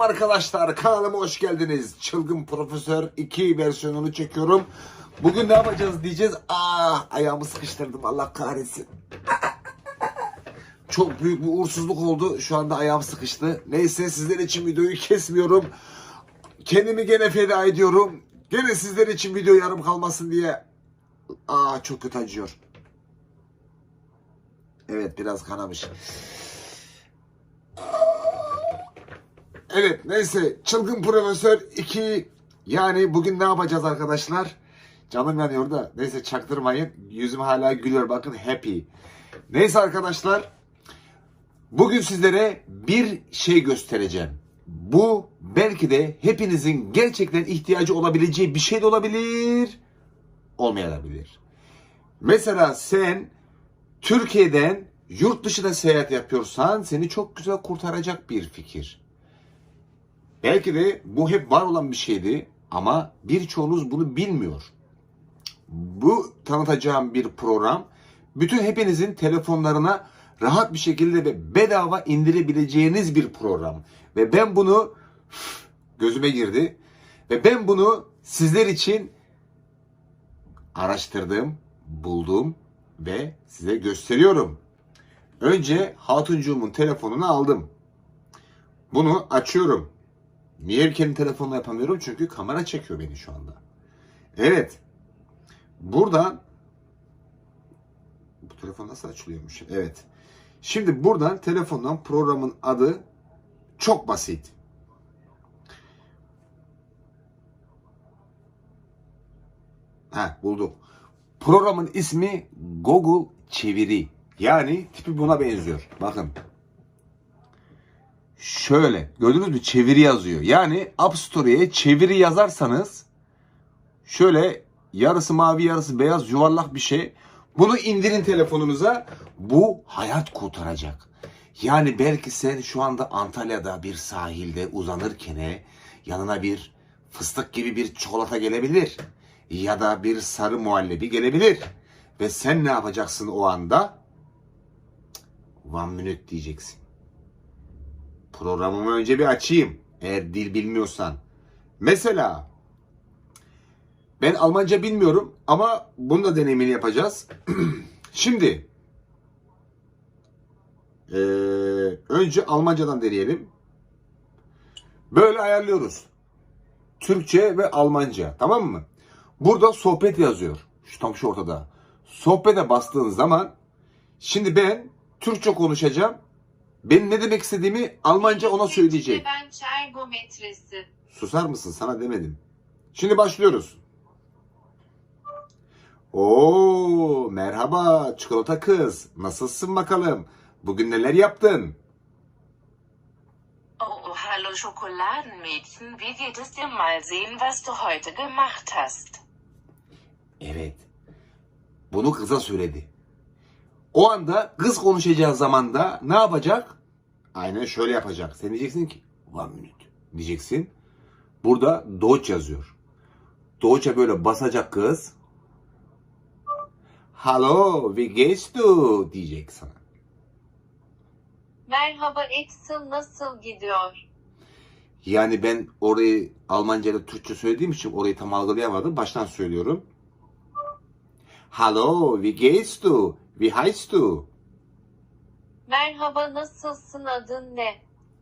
Selam arkadaşlar kanalıma hoş geldiniz. Çılgın Profesör 2 versiyonunu çekiyorum. Bugün ne yapacağız diyeceğiz. Aa ayağımı sıkıştırdım Allah kahretsin. Çok büyük bir uğursuzluk oldu. Şu anda ayağım sıkıştı. Neyse sizler için videoyu kesmiyorum. Kendimi gene feda ediyorum. Gene sizler için video yarım kalmasın diye. Aa çok kötü acıyor. Evet biraz kanamış. Evet neyse Çılgın Profesör 2 yani bugün ne yapacağız arkadaşlar? Canım yanıyor da neyse çaktırmayın. Yüzüm hala gülüyor bakın happy. Neyse arkadaşlar bugün sizlere bir şey göstereceğim. Bu belki de hepinizin gerçekten ihtiyacı olabileceği bir şey de olabilir, olmayabilir. Mesela sen Türkiye'den yurt dışına seyahat yapıyorsan seni çok güzel kurtaracak bir fikir. Belki de bu hep var olan bir şeydi ama birçoğunuz bunu bilmiyor. Bu tanıtacağım bir program bütün hepinizin telefonlarına rahat bir şekilde ve bedava indirebileceğiniz bir program. Ve ben bunu gözüme girdi ve ben bunu sizler için araştırdım, buldum ve size gösteriyorum. Önce Hatuncuğumun telefonunu aldım. Bunu açıyorum. Niye ülkenin telefonla yapamıyorum? Çünkü kamera çekiyor beni şu anda. Evet. Buradan bu telefon nasıl açılıyormuş? Evet. Şimdi buradan telefondan programın adı çok basit. Ha buldum. Programın ismi Google Çeviri. Yani tipi buna benziyor. Bakın. Şöyle gördünüz mü çeviri yazıyor. Yani App Store'ye çeviri yazarsanız şöyle yarısı mavi yarısı beyaz yuvarlak bir şey. Bunu indirin telefonunuza. Bu hayat kurtaracak. Yani belki sen şu anda Antalya'da bir sahilde uzanırken yanına bir fıstık gibi bir çikolata gelebilir. Ya da bir sarı muhallebi gelebilir. Ve sen ne yapacaksın o anda? One minute diyeceksin. Programımı önce bir açayım. Eğer dil bilmiyorsan. Mesela ben Almanca bilmiyorum ama bunu da deneyimini yapacağız. Şimdi eee, önce Almancadan deneyelim. Böyle ayarlıyoruz. Türkçe ve Almanca. Tamam mı? Burada sohbet yazıyor. Şu tam şu ortada. Sohbete bastığın zaman şimdi ben Türkçe konuşacağım. Benim ne demek istediğimi Almanca ona söyleyecek. Ben ergometresi. Susar mısın? Sana demedim. Şimdi başlıyoruz. Oo, merhaba çikolata kız. Nasılsın bakalım? Bugün neler yaptın? Oh, hallo Schokoladenmädchen. Wie geht es dir? Mal sehen, was du heute gemacht hast. Evet. Bunu kıza söyledi. O anda kız konuşacağı zaman da ne yapacak? Aynen şöyle yapacak. Sen diyeceksin ki one minute diyeceksin. Burada Deutsch yazıyor. Deutsch'e böyle basacak kız. Hallo, wie geht's du? diyecek sana. Merhaba Axel nasıl gidiyor? Yani ben orayı Almanca ile Türkçe söylediğim için orayı tam algılayamadım. Baştan söylüyorum. Hallo, wie geht's du? Wie heißt du? Merhaba nasılsın adın ne?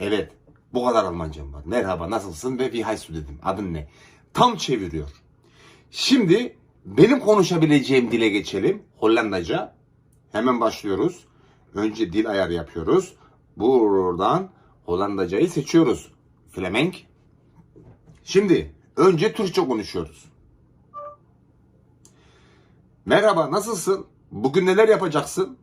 Evet. Bu kadar Almancam var. Merhaba, nasılsın ve wie heißt du dedim. Adın ne? Tam çeviriyor. Şimdi benim konuşabileceğim dile geçelim. Hollandaca. Hemen başlıyoruz. Önce dil ayarı yapıyoruz. Buradan Hollandacayı seçiyoruz. Flemenk. Şimdi önce Türkçe konuşuyoruz. Merhaba, nasılsın? Bugün neler yapacaksın?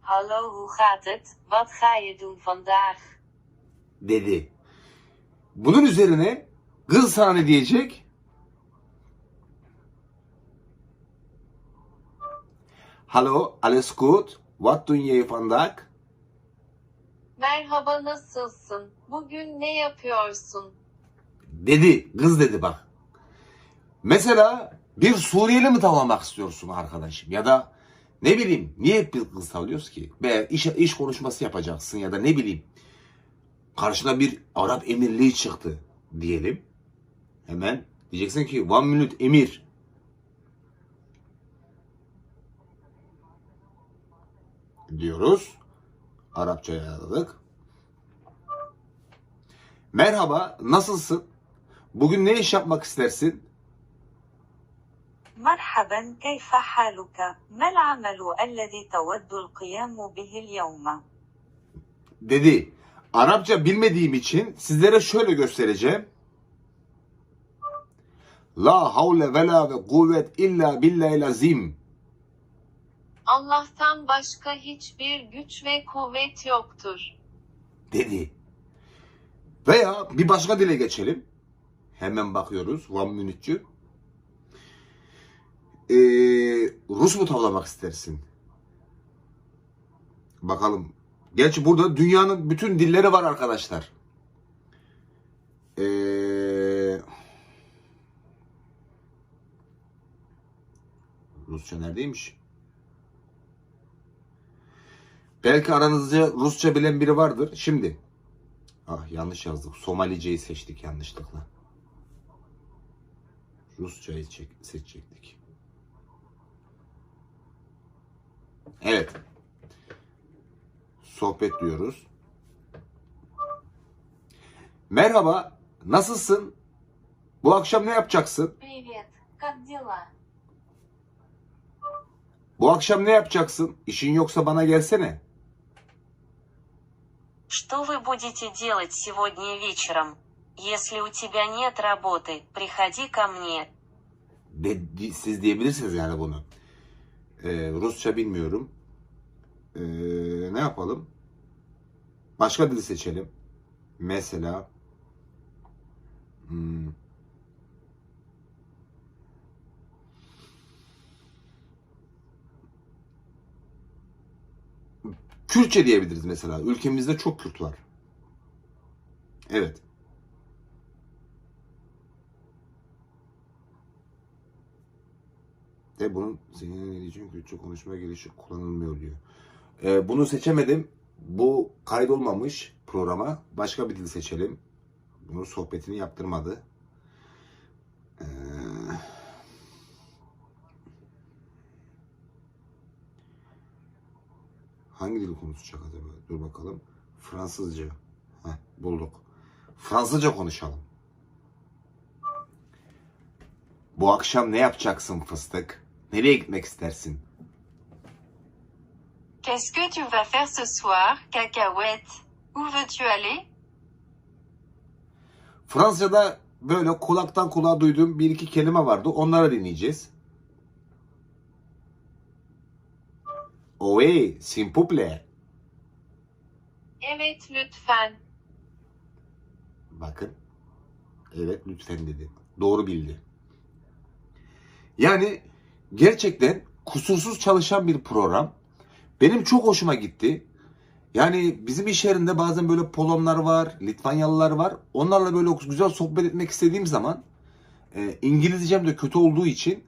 Hallo, hoe gaat het? Wat ga je doen vandaag? dedi. Bunun üzerine kız sana ne diyecek? Hallo, alles gut? What doing you vandaag? Merhaba nasılsın? Bugün ne yapıyorsun? Dedi. Kız dedi bak. Mesela bir Suriyeli mi tavlamak istiyorsun arkadaşım? Ya da ne bileyim niye hep bir kız tavlıyoruz ki? Veya iş, iş konuşması yapacaksın ya da ne bileyim. karşına bir Arap emirliği çıktı diyelim. Hemen diyeceksin ki one minute emir. Diyoruz. Arapçaya yazdık. Merhaba, nasılsın? Bugün ne iş yapmak istersin? مرحبا كيف حالك؟ ما العمل الذي تود القيام به اليوم؟ Dedi. Arapça bilmediğim için sizlere şöyle göstereceğim. La havle ve la ve kuvvet illa billahi lazim. Allah'tan başka hiçbir güç ve kuvvet yoktur. dedi. Veya bir başka dile geçelim. Hemen bakıyoruz. One minute'cu. Ee, Rus mu tavlamak istersin? Bakalım. Gerçi burada dünyanın bütün dilleri var arkadaşlar. Ee, Rusça neredeymiş? Belki aranızda Rusça bilen biri vardır. Şimdi. Ah yanlış yazdık. Somaliceyi seçtik yanlışlıkla. Rusçayı seçecektik. Evet. Sohbet diyoruz. Merhaba. Nasılsın? Bu akşam ne yapacaksın? Привет, как дела? Bu akşam ne yapacaksın? İşin yoksa bana gelsene. Что вы будете делать сегодня вечером? Если у тебя нет работы, приходи ко мне. De, di- siz diyebilirsiniz yani bunu. Ee, Rusça bilmiyorum. Ee, ne yapalım? Başka dil seçelim. Mesela hmm, Kürtçe diyebiliriz mesela. Ülkemizde çok Kürt var. Evet. De bunun senin için Kürtçe konuşma gelişi kullanılmıyor diyor. Ee, bunu seçemedim. Bu kaydolmamış programa. Başka bir dil seçelim. Bunun sohbetini yaptırmadı. Ee, hangi dil konuşacak acaba? Dur bakalım. Fransızca. Heh, bulduk. Fransızca konuşalım. Bu akşam ne yapacaksın fıstık? Nereye gitmek istersin? Qu'est-ce que tu vas faire ce soir, cacahuète Où veux-tu aller Fransızca'da böyle kulaktan kulağa duyduğum bir iki kelime vardı. Onları dinleyeceğiz. Oui, s'il vous plaît. Evet lütfen. Bakın. Evet lütfen dedi. Doğru bildi. Yani gerçekten kusursuz çalışan bir program. Benim çok hoşuma gitti. Yani bizim iş yerinde bazen böyle Polonlar var, Litvanyalılar var. Onlarla böyle güzel sohbet etmek istediğim zaman e, İngilizcem de kötü olduğu için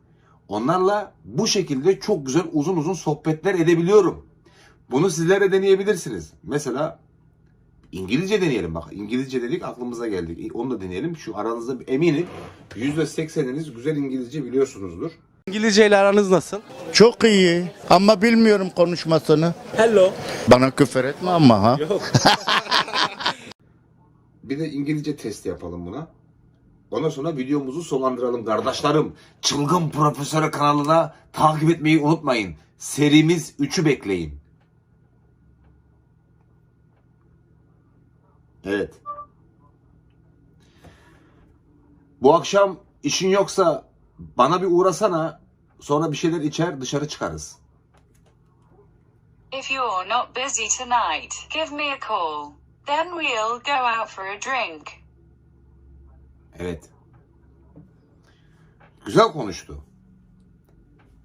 onlarla bu şekilde çok güzel uzun uzun sohbetler edebiliyorum. Bunu sizlere deneyebilirsiniz. Mesela İngilizce deneyelim bak. İngilizce dedik aklımıza geldik. Onu da deneyelim. Şu aranızda eminim %80'iniz güzel İngilizce biliyorsunuzdur. İngilizce ile aranız nasıl? Çok iyi ama bilmiyorum konuşmasını. Hello. Bana küfür etme ama ha. Yok. Bir de İngilizce testi yapalım buna. Ondan sonra videomuzu sonlandıralım kardeşlerim. Çılgın Profesör kanalına takip etmeyi unutmayın. Serimiz 3'ü bekleyin. Evet. Bu akşam işin yoksa bana bir uğrasana. Sonra bir şeyler içer dışarı çıkarız. If you're not busy tonight, give me a call. Then we'll go out for a drink. Evet. Güzel konuştu.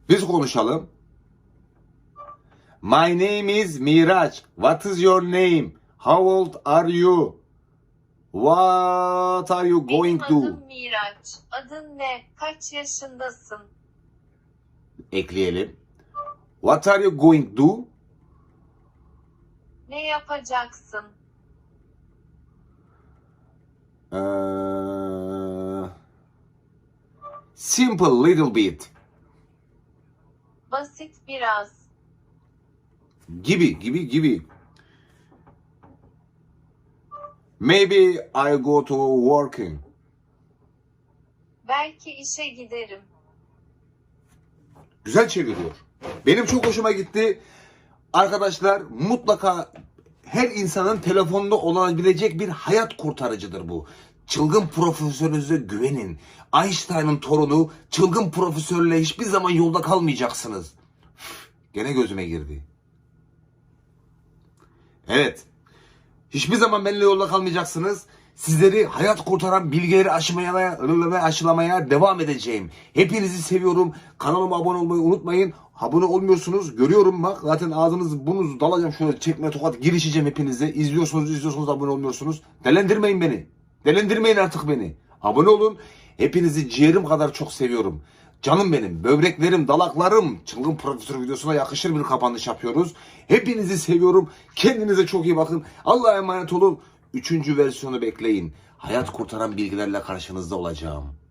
Biz konuşalım. My name is Miraç. What is your name? How old are you? What are you going Benim to? adım Miraç. Adın ne? Kaç yaşındasın? Ekleyelim. What are you going to? Ne yapacaksın? Ee, simple little bit. Basit biraz. Gibi gibi gibi. Maybe I go to working. Belki işe giderim. Güzel çeviriyor. Benim çok hoşuma gitti. Arkadaşlar mutlaka her insanın telefonunda olabilecek bir hayat kurtarıcıdır bu. Çılgın profesörünüze güvenin. Einstein'ın torunu çılgın profesörle hiçbir zaman yolda kalmayacaksınız. Gene gözüme girdi. Evet. Hiçbir zaman benimle yolda kalmayacaksınız. Sizleri hayat kurtaran bilgileri aşılamaya, aşılamaya devam edeceğim. Hepinizi seviyorum. Kanalıma abone olmayı unutmayın. Abone olmuyorsunuz. Görüyorum bak. Zaten ağzınızı bununuzu dalacağım şöyle çekme tokat girişeceğim hepinize. İzliyorsunuz izliyorsunuz abone olmuyorsunuz. Delendirmeyin beni. Delendirmeyin artık beni. Abone olun. Hepinizi ciğerim kadar çok seviyorum. Canım benim, böbreklerim, dalaklarım. Çılgın Profesör videosuna yakışır bir kapanış yapıyoruz. Hepinizi seviyorum. Kendinize çok iyi bakın. Allah'a emanet olun. Üçüncü versiyonu bekleyin. Hayat kurtaran bilgilerle karşınızda olacağım.